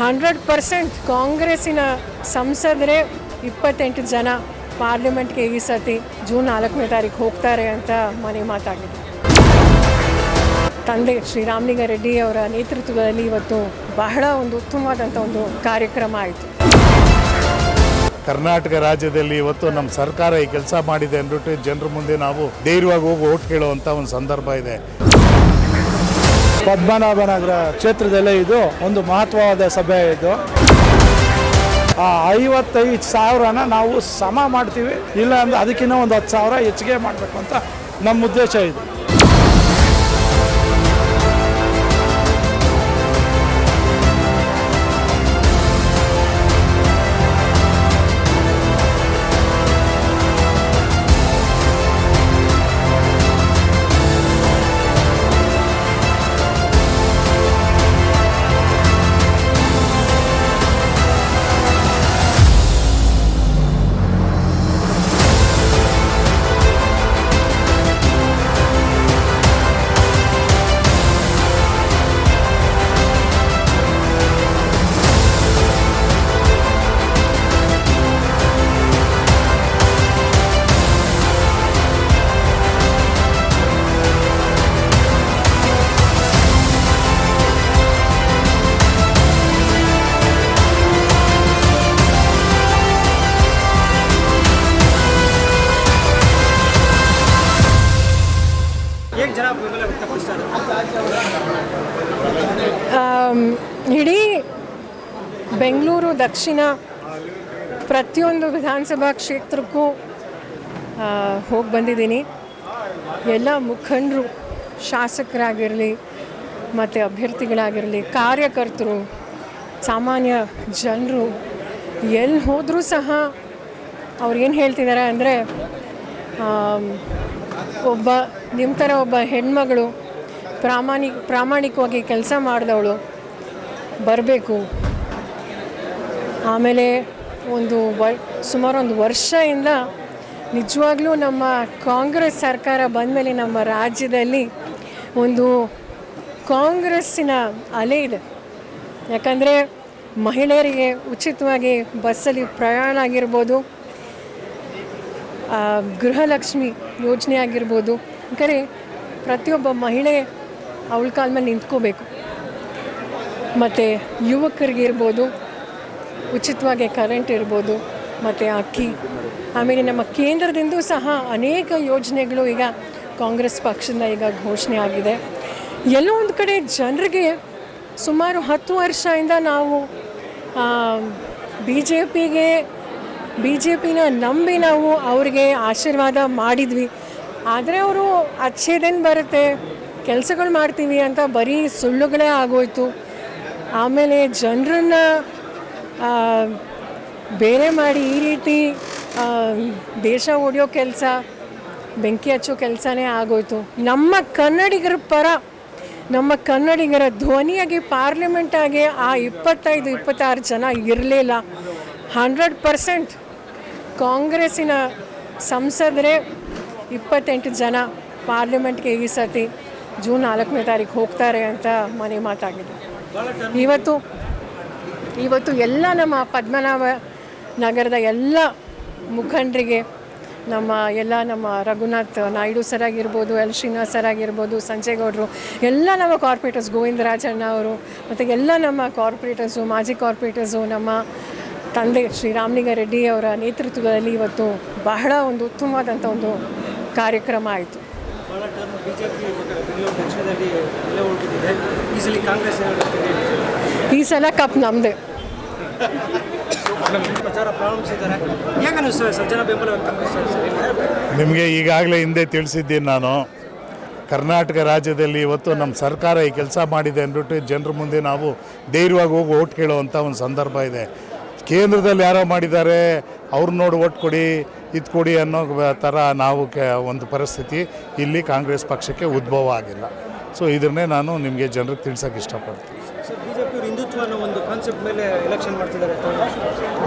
Hundred percent ಕಾಂಗ್ರೆಸ್ಸಿನ ಸಂಸದರೇ ಇಪ್ಪತ್ತೆಂಟು ಜನ ಪಾರ್ಲಿಮೆಂಟ್ಗೆ ಈ ಸತಿ ಜೂನ್ ನಾಲ್ಕನೇ ತಾರೀಕು ಹೋಗ್ತಾರೆ ಅಂತ ಮನೆ ಮಾತಾಗಿದೆ ತಂದೆ ಶ್ರೀರಾಮಲಿಂಗ ರೆಡ್ಡಿ ಅವರ ನೇತೃತ್ವದಲ್ಲಿ ಇವತ್ತು ಬಹಳ ಒಂದು ಉತ್ತಮವಾದಂಥ ಒಂದು ಕಾರ್ಯಕ್ರಮ ಆಯಿತು. ಕರ್ನಾಟಕ ರಾಜ್ಯದಲ್ಲಿ ಇವತ್ತು ನಮ್ಮ ಸರ್ಕಾರ ಈ ಕೆಲಸ ಮಾಡಿದೆ ಅಂದ್ಬಿಟ್ಟು ಜನರ ಮುಂದೆ ನಾವು ಧೈರ್ಯವಾಗಿ ಹೋಗಿ ಓಟ್ ಕೇಳುವಂಥ ಒಂದು ಸಂದರ್ಭ ಇದೆ. ಪದ್ಮನಾಭನಗರ ಕ್ಷೇತ್ರದಲ್ಲೇ ಇದು ಒಂದು ಮಹತ್ವವಾದ ಸಭೆ ಇದು. ಆ ಐವತ್ತೈದು ಸಾವಿರನ ನಾವು ಸಮ ಮಾಡ್ತೀವಿ, ಇಲ್ಲ ಅಂದ್ರೆ ಅದಕ್ಕಿಂತ ಒಂದು ಹತ್ತು ಸಾವಿರ ಹೆಚ್ಚಿಗೆ ಮಾಡಬೇಕು ಅಂತ ನಮ್ಮ ಉದ್ದೇಶ ಇದು. ಇಡೀ ಬೆಂಗಳೂರು, ದಕ್ಷಿಣ ಪ್ರತಿಯೊಂದು ವಿಧಾನಸಭಾ ಕ್ಷೇತ್ರಕ್ಕೂ ಹೋಗಿ ಬಂದಿದ್ದೀನಿ. ಎಲ್ಲ ಮುಖಂಡರು, ಶಾಸಕರಾಗಿರಲಿ, ಮತ್ತು ಅಭ್ಯರ್ಥಿಗಳಾಗಿರಲಿ, ಕಾರ್ಯಕರ್ತರು, ಸಾಮಾನ್ಯ ಜನರು ಎಲ್ಲಿ ಹೋದರೂ ಸಹ ಅವ್ರು ಏನು ಹೇಳ್ತಿದ್ದಾರೆ ಅಂದರೆ ಒಬ್ಬ ನಿಮ್ಮ ಥರ ಒಬ್ಬ ಹೆಣ್ಮಗಳು ಪ್ರಾಮಾಣಿಕ ಪ್ರಾಮಾಣಿಕವಾಗಿ ಕೆಲಸ ಮಾಡಿದವಳು ಬರಬೇಕು. ಆಮೇಲೆ ಒಂದು ವ ಸುಮಾರು ಒಂದು ವರ್ಷದಿಂದ ನಿಜವಾಗ್ಲೂ ನಮ್ಮ ಕಾಂಗ್ರೆಸ್ ಸರ್ಕಾರ ಬಂದಮೇಲೆ ನಮ್ಮ ರಾಜ್ಯದಲ್ಲಿ ಒಂದು ಕಾಂಗ್ರೆಸ್ಸಿನ ಅಲೆ ಇದೆ. ಯಾಕಂದರೆ ಮಹಿಳೆಯರಿಗೆ ಉಚಿತವಾಗಿ ಬಸ್ಸಲ್ಲಿ ಪ್ರಯಾಣ ಆಗಿರ್ಬೋದು ಗೃಹಲಕ್ಷ್ಮಿ ಯೋಜನೆ ಆಗಿರ್ಬೋದು ಯಾಕಂದರೆ ಪ್ರತಿಯೊಬ್ಬ ಮಹಿಳೆ ಅವಳ ಕಾಲ ಮೇಲೆ ನಿಂತ್ಕೋಬೇಕು. ಮತ್ತು ಯುವಕರಿಗೆ ಇರ್ಬೋದು, ಉಚಿತವಾಗಿ ಕರೆಂಟ್ ಇರ್ಬೋದು, ಮತ್ತು ಅಕ್ಕಿ, ಆಮೇಲೆ ನಮ್ಮ ಕೇಂದ್ರದಿಂದ ಸಹ ಅನೇಕ ಯೋಜನೆಗಳು ಈಗ ಕಾಂಗ್ರೆಸ್ ಪಕ್ಷದಿಂದ ಈಗ ಘೋಷಣೆ ಆಗಿದೆ. ಎಲ್ಲೋ ಒಂದು ಕಡೆ ಜನರಿಗೆ ಸುಮಾರು ಹತ್ತು ವರ್ಷದಿಂದ ನಾವು ಬಿ ಜೆ ಪಿಗೆ ಬಿ ಜೆ ಪಿನ ನಂಬಿ ನಾವು ಅವ್ರಿಗೆ ಆಶೀರ್ವಾದ ಮಾಡಿದ್ವಿ. ಆದರೆ ಅವರು ಅಚ್ಚೇದೇನು ಬರುತ್ತೆ, ಕೆಲಸಗಳು ಮಾಡ್ತೀವಿ ಅಂತ ಬರೀ ಸುಳ್ಳುಗಳೇ ಆಗೋಯ್ತು. ಆಮೇಲೆ ಜನರನ್ನ ಬೇರೆ ಮಾಡಿ ಈ ರೀತಿ ದೇಶ ಓಡಿಯೋ ಕೆಲಸ, ಬೆಂಕಿ ಹಚ್ಚೋ ಕೆಲಸನೇ ಆಗೋಯ್ತು. ನಮ್ಮ ಕನ್ನಡಿಗರ ಪರ, ನಮ್ಮ ಕನ್ನಡಿಗರ ಧ್ವನಿಯಾಗಿ ಪಾರ್ಲಿಮೆಂಟಾಗಿ ಆ ಇಪ್ಪತ್ತೈದು, ಇಪ್ಪತ್ತಾರು ಜನ ಇರಲಿಲ್ಲ. ಹಂಡ್ರೆಡ್ ಪರ್ಸೆಂಟ್ ಕಾಂಗ್ರೆಸ್ಸಿನ ಸಂಸದರೇ ಇಪ್ಪತ್ತೆಂಟು ಜನ ಪಾರ್ಲಿಮೆಂಟ್ಗೆ ಈ ಸತಿ ಜೂನ್ ನಾಲ್ಕನೇ ತಾರೀಕು ಹೋಗ್ತಾರೆ ಅಂತ ಮನೆ ಮಾತಾಗಿದೆ ಇವತ್ತು ಇವತ್ತು ಎಲ್ಲ ನಮ್ಮ ಪದ್ಮನಾಭ ನಗರದ ಎಲ್ಲ ಮುಖಂಡರಿಗೆ, ನಮ್ಮ ಎಲ್ಲ ನಮ್ಮ ರಘುನಾಥ್ ನಾಯ್ಡು ಸರ್ ಆಗಿರ್ಬೋದು, ಎಲ್ ಶ್ರೀನಿವಾಸ್ ಸರ್ ಆಗಿರ್ಬೋದು, ಸಂಜಯ್ ಗೌಡರು, ಎಲ್ಲ ನಮ್ಮ ಕಾರ್ಪೊರೇಟರ್ಸ್ ಗೋವಿಂದರಾಜಣ್ಣ ಅವರು, ಮತ್ತು ಎಲ್ಲ ನಮ್ಮ ಕಾರ್ಪೊರೇಟರ್ಸು ಮಾಜಿ ಕಾರ್ಪೊರೇಟರ್ಸು ನಮ್ಮ ತಂದೆ ಶ್ರೀರಾಮಲಿಂಗ ರೆಡ್ಡಿ ಅವರ ನೇತೃತ್ವದಲ್ಲಿ ಇವತ್ತು ಬಹಳ ಒಂದು ಉತ್ತಮವಾದಂಥ ಒಂದು ಕಾರ್ಯಕ್ರಮ ಆಯಿತು. ಭಾಳ ಟರ್ಮ್ ಬಿ ಜೆ ಪಿ ದಕ್ಷಿಣದಲ್ಲಿ ಎಲ್ಲ ಈ ಸಲ ಕಾಂಗ್ರೆಸ್ ಈ ಸಲ ಕಪ್ ನಮ್ಮದೇ ಪ್ರಚಾರ ಪ್ರಾರಂಭಿಸಿದ್ದಾರೆ. ಹೇಗೆ ಅನಿಸ್ತದೆ ಸರ್ ಜನ ಬೆಂಬಲ ವ್ಯಕ್ತಪಡಿಸ್ತಾರೆ ಸರ್ ನಿಮಗೆ ಈಗಾಗಲೇ ಹಿಂದೆ ತಿಳಿಸಿದ್ದೀನಿ ನಾನು. ಕರ್ನಾಟಕ ರಾಜ್ಯದಲ್ಲಿ ಇವತ್ತು ನಮ್ಮ ಸರ್ಕಾರ ಈ ಕೆಲಸ ಮಾಡಿದೆ ಅಂದ್ಬಿಟ್ಟು ಜನರ ಮುಂದೆ ನಾವು ಧೈರ್ಯವಾಗಿ ಹೋಗಿ ಓಟ್ ಕೇಳುವಂಥ ಒಂದು ಸಂದರ್ಭ ಇದೆ. ಕೇಂದ್ರದಲ್ಲಿ ಯಾರೋ ಮಾಡಿದ್ದಾರೆ ಅವ್ರನ್ನ ನೋಡಿ ಓಟ್ ಕೊಡಿ ಇದು ಕೊಡಿ ಅನ್ನೋ ಥರ ನಾವು ಕೆ ಒಂದು ಪರಿಸ್ಥಿತಿ ಇಲ್ಲಿ ಕಾಂಗ್ರೆಸ್ ಪಕ್ಷಕ್ಕೆ ಉದ್ಭವ ಆಗಿಲ್ಲ. ಸೊ ಇದನ್ನೇ ನಾನು ನಿಮಗೆ ಜನರಿಗೆ ತಿಳ್ಸೋಕೆ ಇಷ್ಟಪಡ್ತೀನಿ.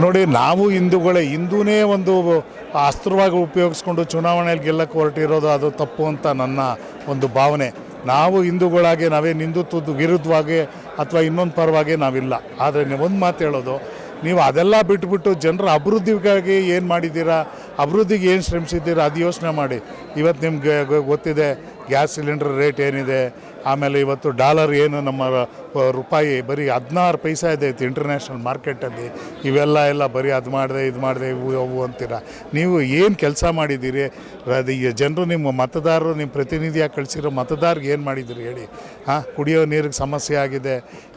ನೋಡಿ ನಾವು ಹಿಂದೂಗಳೇ ಹಿಂದೂನೇ ಒಂದು ಅಸ್ತ್ರವಾಗಿ ಉಪಯೋಗಿಸ್ಕೊಂಡು ಚುನಾವಣೆಯಲ್ಲಿ ಗೆಲ್ಲಕ್ಕೆ ಹೊರಟಿರೋದು ಅದು ತಪ್ಪು ಅಂತ ನನ್ನ ಒಂದು ಭಾವನೆ. ನಾವು ಹಿಂದೂಗಳಾಗಿ ನಾವೇ ಹಿಂದುತ್ವದ ವಿರುದ್ಧವಾಗಿ ಅಥವಾ ಇನ್ನೊಂದು ಪರವಾಗಿ ನಾವಿಲ್ಲ. ಆದರೆ ಒಂದು ಮಾತು ಹೇಳೋದು ನೀವು ಅದೆಲ್ಲ ಬಿಟ್ಬಿಟ್ಟು ಜನರ ಅಭಿವೃದ್ಧಿಗಾಗಿ ಏನು ಮಾಡಿದ್ದೀರಾ? ಅಭಿವೃದ್ಧಿಗೆ ಏನು ಶ್ರಮಿಸಿದ್ದೀರ ಅದು ಯೋಚನೆ ಮಾಡಿ. ಇವತ್ತು ನಿಮ್ಗೆ ಗೊತ್ತಿದೆ, ಗ್ಯಾಸ್ ಸಿಲಿಂಡರ್ ರೇಟ್ ಏನಿದೆ, ಆಮೇಲೆ ಇವತ್ತು ಡಾಲರ್ ಏನು, ನಮ್ಮ ರೂಪಾಯಿ ಬರೀ ಹದಿನಾರು ಪೈಸಾ ಇದೆ ಇಂಟರ್ನ್ಯಾಷನಲ್ ಮಾರ್ಕೆಟಲ್ಲಿ. ಇವೆಲ್ಲ ಎಲ್ಲ ಬರೀ ಅದು ಮಾಡಿದೆ, ಇದು ಮಾಡಿದೆ, ಇವು, ಅವು ಅಂತೀರ. ನೀವು ಏನು ಕೆಲಸ ಮಾಡಿದ್ದೀರಿ? ಅದು ಈ ಜನರು ನಿಮ್ಮ ಮತದಾರರು, ನಿಮ್ಮ ಪ್ರತಿನಿಧಿಯಾಗಿ ಕಳಿಸಿರೋ ಮತದಾರಿಗೆ ಏನು ಮಾಡಿದ್ದೀರಿ ಹೇಳಿ. ಹಾಂ, ಕುಡಿಯೋ ನೀರಿಗೆ ಸಮಸ್ಯೆ ಆಗಿದೆ,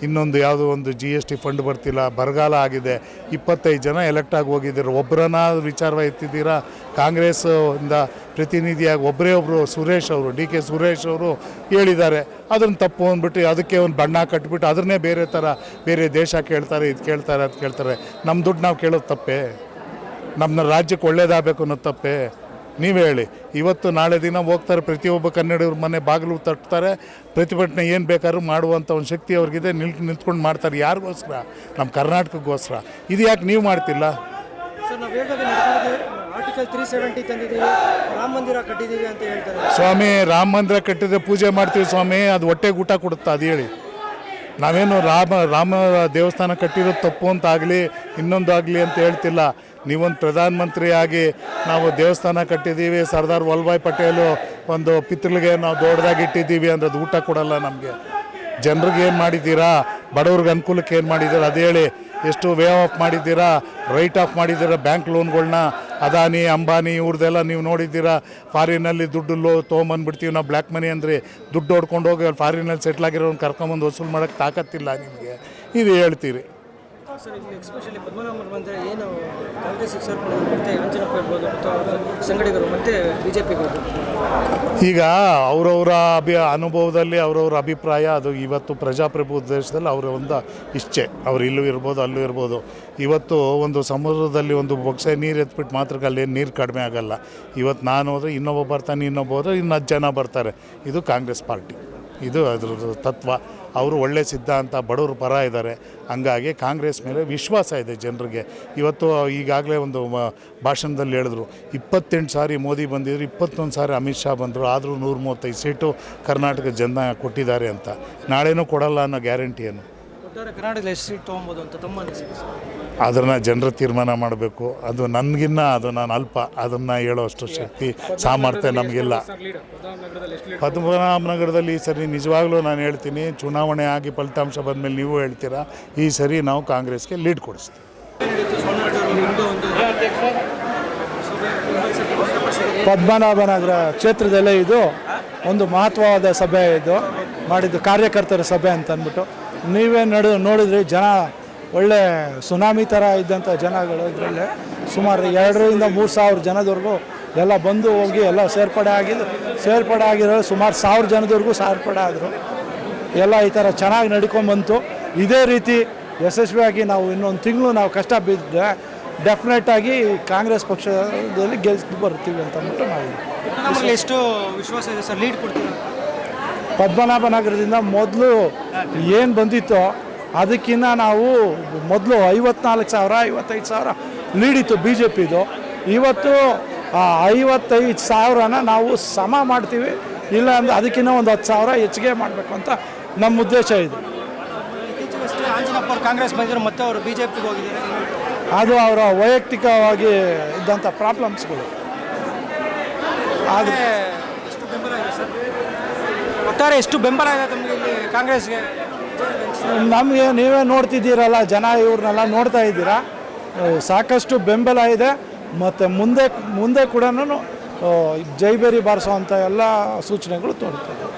ಇನ್ನೊಂದು ಯಾವುದೋ ಒಂದು ಜಿ ಎಸ್ ಟಿ ಫಂಡ್ ಬರ್ತಿಲ್ಲ, ಬರಗಾಲ ಆಗಿದೆ, ಇಪ್ಪತ್ತೈದು ಜನ ಎಲೆಕ್ಟ್ ಆಗಿ ಹೋಗಿದ್ದೀರ ಒಬ್ಬರನ್ನ ವಿಚಾರವಾಗಿ ಎತ್ತಿದ್ದೀರಾ? ಕಾಂಗ್ರೆಸ್ ಇಂದ ಪ್ರತಿನಿಧಿಯಾಗಿ ಒಬ್ಬರೇ ಒಬ್ಬರು ಸುರೇಶ್ ಅವರು ಡಿ ಕೆ ಸುರೇಶ್ ಅವರು ಹೇಳಿದ್ದಾರೆ. ಅದನ್ನು ತಪ್ಪು ಅಂದ್ಬಿಟ್ಟು ಅದಕ್ಕೆ ಒಂದು ಬಣ್ಣ ಕಟ್ಬಿಟ್ಟು ಅದನ್ನೇ ಬೇರೆ ಥರ ಬೇರೆ ದೇಶ ಕೇಳ್ತಾರೆ, ಇದು ಕೇಳ್ತಾರೆ, ಅದು ಕೇಳ್ತಾರೆ. ನಮ್ಮ ದುಡ್ಡು ನಾವು ಕೇಳೋದು ತಪ್ಪೇ. ನಮ್ಮ ರಾಜ್ಯಕ್ಕೆ ಒಳ್ಳೇದಾಗಬೇಕು ಅನ್ನೋದು ತಪ್ಪೇ. ನೀವು ಹೇಳಿ. ಇವತ್ತು ನಾಳೆ ದಿನ ಹೋಗ್ತಾರೆ, ಪ್ರತಿಯೊಬ್ಬ ಕನ್ನಡಿಗರು ಮನೆ ಬಾಗಿಲು ತಟ್ತಾರೆ. ಪ್ರತಿಭಟನೆ ಏನು ಬೇಕಾದ್ರೂ ಮಾಡುವಂಥ ಒಂದು ಶಕ್ತಿ ಅವ್ರಿಗಿದೆ. ನಿಲ್, ನಿಂತ್ಕೊಂಡು ಮಾಡ್ತಾರೆ. ಯಾರಿಗೋಸ್ಕರ? ನಮ್ಮ ಕರ್ನಾಟಕಕ್ಕೋಸ್ಕರ. ಇದು ಯಾಕೆ ನೀವು ಮಾಡ್ತಿಲ್ಲ? ಆರ್ಟಿಕಲ್ ತ್ರೀ ಸೆವೆಂಟಿ ತಂದಿದ್ದೀವಿ. ರಾಮ ಕಟ್ಟಿದ್ದೀವಿ ಅಂತ ಹೇಳ್ತಾರೆ. ಸ್ವಾಮಿ, ರಾಮ ಮಂದಿರ ಕಟ್ಟಿದ್ರೆ ಪೂಜೆ ಮಾಡ್ತೀವಿ ಸ್ವಾಮಿ, ಅದು ಹೊಟ್ಟೆಗೆ ಊಟ ಕೊಡುತ್ತೆ, ಅದು ಹೇಳಿ. ನಾವೇನು ರಾಮ ರಾಮ ದೇವಸ್ಥಾನ ಕಟ್ಟಿರೋದು ತಪ್ಪು ಅಂತ ಆಗಲಿ, ಇನ್ನೊಂದು ಆಗಲಿ ಅಂತ ಹೇಳ್ತಿಲ್ಲ. ನೀವೊಂದು ಪ್ರಧಾನಮಂತ್ರಿ ಆಗಿ ನಾವು ದೇವಸ್ಥಾನ ಕಟ್ಟಿದ್ದೀವಿ, ಸರ್ದಾರ್ ವಲ್ಲಭಾಯ್ ಪಟೇಲು ಒಂದು ಪಿತೃಳಿಗೆ ನಾವು ದೊಡ್ಡದಾಗಿ ಇಟ್ಟಿದ್ದೀವಿ ಅಂದ್ರೆ ಅದು ಊಟ ಕೊಡಲ್ಲ ನಮಗೆ. ಜನರಿಗೆ ಏನು ಮಾಡಿದ್ದೀರಾ? ಬಡವ್ರಿಗೆ ಅನುಕೂಲಕ್ಕೆ ಏನು ಮಾಡಿದ್ದೀರಾ? ಅದು ಹೇಳಿ, ಎಷ್ಟು ವೇ ಆಫ್ ಮಾಡಿದ್ದೀರಾ? ರೈಟ್ ಆಫ್ ಮಾಡಿದ್ದೀರಾ? ಬ್ಯಾಂಕ್ ಲೋನ್ಗಳ್ನ ಅದಾನಿ, ಅಂಬಾನಿ ಇವ್ರದ್ದೆಲ್ಲ ನೀವು ನೋಡಿದ್ದೀರಾ ಫಾರಿನಲ್ಲಿ ದುಡ್ಡು ಲೋ ತೊಗೊಂಬಂದ್ಬಿಡ್ತೀವಿ ನಾವು ಬ್ಲ್ಯಾಕ್ ಮನಿ ಅಂದರೆ ದುಡ್ಡು ಹೊಡ್ಕೊಂಡು ಹೋಗಿ ಫಾರಿನಲ್ಲಿ ಸೆಟ್ಲ್ ಆಗಿರೋನು ಕರ್ಕೊಂಬಂದು ವಸೂಲು ಮಾಡೋಕ್ಕೆ ತಾಕತ್ತಿಲ್ಲ ನಿಮಗೆ. ಇದು ಹೇಳ್ತೀರಿ. ಪದ್ಮನಾಭರು ಬಂದರೆ ಏನು ಮತ್ತೆ ಅಂಜನಪ್ಪ ಇರ್ಬೋದು ಮತ್ತು ಸಂಗಡಿಗರು ಮತ್ತೆ ಈಗ ಅವರವರ ಅಭಿ ಅನುಭವದಲ್ಲಿ ಅವರವರ ಅಭಿಪ್ರಾಯ ಅದು ಇವತ್ತು ಪ್ರಜಾಪ್ರಭುತ್ವ ದೇಶದಲ್ಲಿ ಅವರ ಒಂದು ಇಚ್ಛೆ. ಅವ್ರು ಇಲ್ಲೂ ಇರ್ಬೋದು, ಅಲ್ಲೂ ಇರ್ಬೋದು. ಇವತ್ತು ಒಂದು ಸಮುದ್ರದಲ್ಲಿ ಒಂದು ಬೊಕ್ಸೆ ನೀರು ಎತ್ಬಿಟ್ಟು ಮಾತ್ರ ಅಲ್ಲಿ ನೀರು ಕಡಿಮೆ ಆಗಲ್ಲ. ಇವತ್ತು ನಾನು ಹೋದರೆ ಇನ್ನೊಬ್ಬ ಬರ್ತಾನೆ, ಇನ್ನೊಬ್ಬ ಹೋದರೆ ಇನ್ನು ಜನ ಬರ್ತಾರೆ. ಇದು ಕಾಂಗ್ರೆಸ್ ಪಾರ್ಟಿ. ಇದು ಅದ್ರದ್ದು ತತ್ವ. ಅವರು ಒಳ್ಳೆ ಸಿದ್ಧಾಂತ, ಬಡವ್ರ ಪರ ಇದ್ದಾರೆ. ಹಂಗಾಗಿ ಕಾಂಗ್ರೆಸ್ ಮೇಲೆ ವಿಶ್ವಾಸ ಇದೆ ಜನರಿಗೆ. ಇವತ್ತು ಈಗಾಗಲೇ ಒಂದು ಭಾಷಣದಲ್ಲಿ ಹೇಳಿದ್ರು, ಇಪ್ಪತ್ತೆಂಟು ಸಾರಿ ಮೋದಿ ಬಂದಿದ್ರು, ಇಪ್ಪತ್ತೊಂದು ಸಾರಿ ಅಮಿತ್ ಶಾ ಬಂದರು, ಆದರೂ ನೂರ ಮೂವತ್ತೈದು ಸೀಟು ಕರ್ನಾಟಕ ಜನ ಕೊಟ್ಟಿದ್ದಾರೆ ಅಂತ. ನಾಳೆನೂ ಕೊಡಲ್ಲ ಅನ್ನೋ ಗ್ಯಾರಂಟಿಯನ್ನು. ಕರ್ನಾಟಕದಲ್ಲಿ ಎಷ್ಟು ಸೀಟ್ ತೊಗೊಬೋದು ಅಂತ ತಮ್ಮ ಅದನ್ನು ಜನರು ತೀರ್ಮಾನ ಮಾಡಬೇಕು. ಅದು ನನಗಿನ್ನ, ಅದು ನಾನು ಅಲ್ಪ. ಅದನ್ನು ಹೇಳೋ ಅಷ್ಟು ಶಕ್ತಿ, ಸಾಮರ್ಥ್ಯ ನಮಗಿಲ್ಲ. ಪದ್ಮನಾಭನಗರದಲ್ಲಿ ಈ ಸರಿ ನಿಜವಾಗ್ಲೂ ನಾನು ಹೇಳ್ತೀನಿ, ಚುನಾವಣೆ ಆಗಿ ಫಲಿತಾಂಶ ಬಂದಮೇಲೆ ನೀವು ಹೇಳ್ತೀರಾ, ಈ ಸರಿ ನಾವು ಕಾಂಗ್ರೆಸ್ಗೆ ಲೀಡ್ ಕೊಡಿಸ್ತೀವಿ. ಪದ್ಮನಾಭನಗರ ಕ್ಷೇತ್ರದಲ್ಲೇ ಇದು ಒಂದು ಮಹತ್ವವಾದ ಸಭೆ ಇದು, ಮಾಡಿದ್ದು ಕಾರ್ಯಕರ್ತರ ಸಭೆ ಅಂತ ಅಂದ್ಬಿಟ್ಟು ನೀವೇ ನಡೆದು ನೋಡಿದ್ರಿ ಜನ ಒಳ್ಳೆ ಸುನಾಮಿ ಥರ ಇದ್ದಂಥ ಜನಗಳು ಇದರಲ್ಲೇ ಸುಮಾರು ಎರಡರಿಂದ ಮೂರು ಸಾವಿರ ಜನದವರೆಗೂ ಎಲ್ಲ ಬಂದು ಹೋಗಿ ಎಲ್ಲ ಸೇರ್ಪಡೆ ಆಗಿದ್ದು ಸೇರ್ಪಡೆ ಆಗಿರೋ ಸುಮಾರು ಸಾವಿರ ಜನದವರೆಗೂ ಸೇರ್ಪಡೆ ಆದರು. ಎಲ್ಲ ಈ ಥರ ಚೆನ್ನಾಗಿ ನಡ್ಕೊಂಬಂತು ಇದೇ ರೀತಿ ಯಶಸ್ವಿಯಾಗಿ ನಾವು ಇನ್ನೊಂದು ತಿಂಗಳು ನಾವು ಕಷ್ಟ ಬಿದ್ದರೆ ಡೆಫಿನೆಟಾಗಿ ಕಾಂಗ್ರೆಸ್ ಪಕ್ಷದಲ್ಲಿ ಗೆಲ್ಸ್ ಬರ್ತೀವಿ ಅಂತ ಅಂದ್ಬಿಟ್ಟು ನಾವು ಎಷ್ಟು ವಿಶ್ವಾಸ ಇದೆ ಸರ್? ಲೀಡ್ ಕೊಡ್ತೀರಾ? ಪದ್ಮನಾಭನಗರದಿಂದ ಮೊದಲು ಏನು ಬಂದಿತ್ತೋ ಅದಕ್ಕಿಂತ ನಾವು ಮೊದಲು ಐವತ್ನಾಲ್ಕು ಸಾವಿರ ಐವತ್ತೈದು ಸಾವಿರ ಲೀಡಿತ್ತು ಬಿ ಜೆ ಪಿದು ಇವತ್ತು ಆ ಐವತ್ತೈದು ಸಾವಿರನ ನಾವು ಸಮ ಮಾಡ್ತೀವಿ. ಇಲ್ಲ ಅಂದರೆ ಅದಕ್ಕಿಂತ ಒಂದು ಹತ್ತು ಸಾವಿರ ಹೆಚ್ಚಿಗೆ ಮಾಡಬೇಕು ಅಂತ ನಮ್ಮ ಉದ್ದೇಶ ಇದೆ. ಕಾಂಗ್ರೆಸ್ ಮತ್ತೆ ಅವರು ಬಿ ಜೆ ಪಿಗೆ ಹೋಗಿದ್ದಾರೆ. ಅದು ಅವರ ವೈಯಕ್ತಿಕವಾಗಿ ಇದ್ದಂಥ ಪ್ರಾಬ್ಲಮ್ಸ್ಗಳು. ಆದರೆ ಒಟ್ಟಾರೆ ಎಷ್ಟು ಬೆಂಬಲ ಇದೆ ತಮಗೆ ಇಲ್ಲಿ ಕಾಂಗ್ರೆಸ್ಗೆ? ನಮಗೆ ನೀವೇ ನೋಡ್ತಿದ್ದೀರಲ್ಲ, ಜನ ಇವ್ರನ್ನೆಲ್ಲ ನೋಡ್ತಾ ಇದ್ದೀರಾ? ಸಾಕಷ್ಟು ಬೆಂಬಲ ಇದೆ. ಮತ್ತು ಮುಂದೆ ಮುಂದೆ ಕೂಡ ಜೈಬೇರಿ ಬಾರಿಸೋವಂಥ ಎಲ್ಲ ಸೂಚನೆಗಳು ತೋರ್ತದೆ